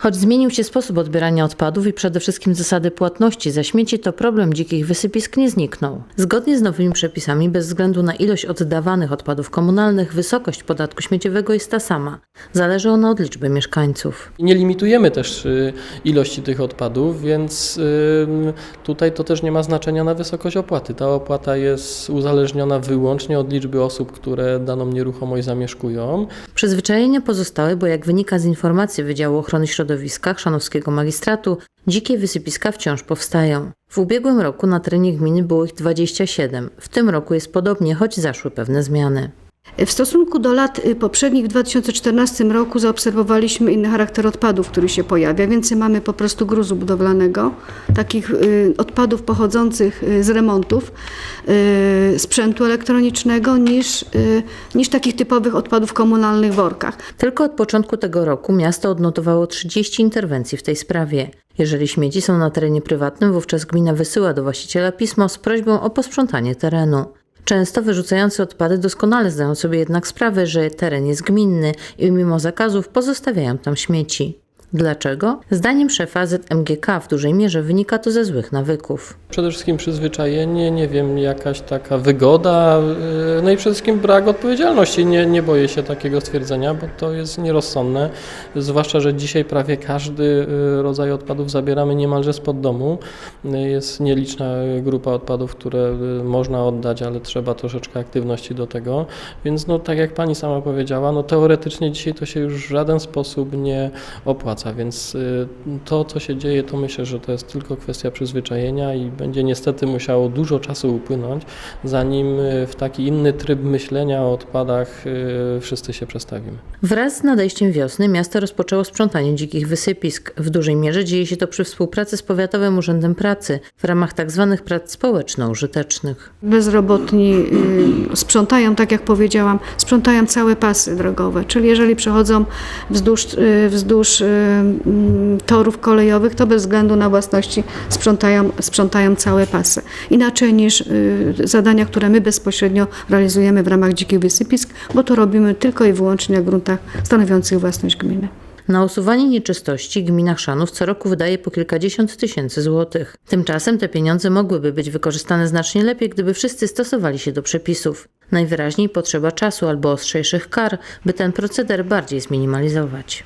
Choć zmienił się sposób odbierania odpadów i przede wszystkim zasady płatności za śmieci, to problem dzikich wysypisk nie zniknął. Zgodnie z nowymi przepisami, bez względu na ilość oddawanych odpadów komunalnych, wysokość podatku śmieciowego jest ta sama. Zależy ona od liczby mieszkańców. Nie limitujemy też y, ilości tych odpadów, więc ym, tutaj to też nie ma znaczenia na wysokość opłaty. Ta opłata jest uzależniona wyłącznie od liczby osób, które daną nieruchomość zamieszkują. Przyzwyczajenia pozostały, bo jak wynika z informacji Wydziału Ochrony Środowiska Chrzanowskiego Magistratu, dzikie wysypiska wciąż powstają. W ubiegłym roku na terenie gminy było ich 27. W tym roku jest podobnie, choć zaszły pewne zmiany. W stosunku do lat y, poprzednich w 2014 roku zaobserwowaliśmy inny charakter odpadów, który się pojawia. Więcej mamy po prostu gruzu budowlanego, takich y, odpadów pochodzących y, z remontów sprzętu elektronicznego niż, y, niż takich typowych odpadów komunalnych w workach. Tylko od początku tego roku miasto odnotowało 30 interwencji w tej sprawie. Jeżeli śmieci są na terenie prywatnym, wówczas gmina wysyła do właściciela pismo z prośbą o posprzątanie terenu. Często wyrzucający odpady doskonale zdają sobie jednak sprawę, że teren jest gminny i mimo zakazów pozostawiają tam śmieci. Dlaczego? Zdaniem szefa ZMGK w dużej mierze wynika to ze złych nawyków. Przede wszystkim przyzwyczajenie, nie wiem, jakaś taka wygoda, y, no i przede wszystkim brak odpowiedzialności. Nie, nie boję się takiego stwierdzenia, bo to jest nierozsądne, zwłaszcza, że dzisiaj prawie każdy y, rodzaj odpadów zabieramy niemalże spod domu. Jest nieliczna grupa odpadów, które y, można oddać, ale trzeba troszeczkę aktywności do tego. Więc no, tak jak Pani sama powiedziała, no teoretycznie dzisiaj to się już w żaden sposób nie opłaca, więc y, to, co się dzieje, to myślę, że to jest tylko kwestia przyzwyczajenia i będzie niestety musiało dużo czasu upłynąć, zanim y, w taki inny tryb myślenia o odpadach y, wszyscy się przestawimy. Wraz z nadejściem wiosny miasto rozpoczęło sprzątanie dzikich wysypisk. W dużej mierze dzieje się to przy współpracy z Powiatowym Urzędem Pracy w ramach tzw. prac społeczno-użytecznych. Bezrobotni sprzątają, tak jak powiedziałam, sprzątają całe pasy drogowe, czyli jeżeli przechodzą wzdłuż, wzdłuż torów kolejowych, to bez względu na własności sprzątają, sprzątają całe pasy. Inaczej niż y, zadania, które my bezpośrednio realizujemy w ramach dzikich wysypisk, bo to robimy tylko i wyłącznie na gruntach stanowiących własność gminy. Na usuwanie nieczystości gmina Chrzanów co roku wydaje po kilkadziesiąt tysięcy złotych. Tymczasem te pieniądze mogłyby być wykorzystane znacznie lepiej, gdyby wszyscy stosowali się do przepisów. Najwyraźniej potrzeba czasu albo ostrzejszych kar, by ten proceder bardziej zminimalizować.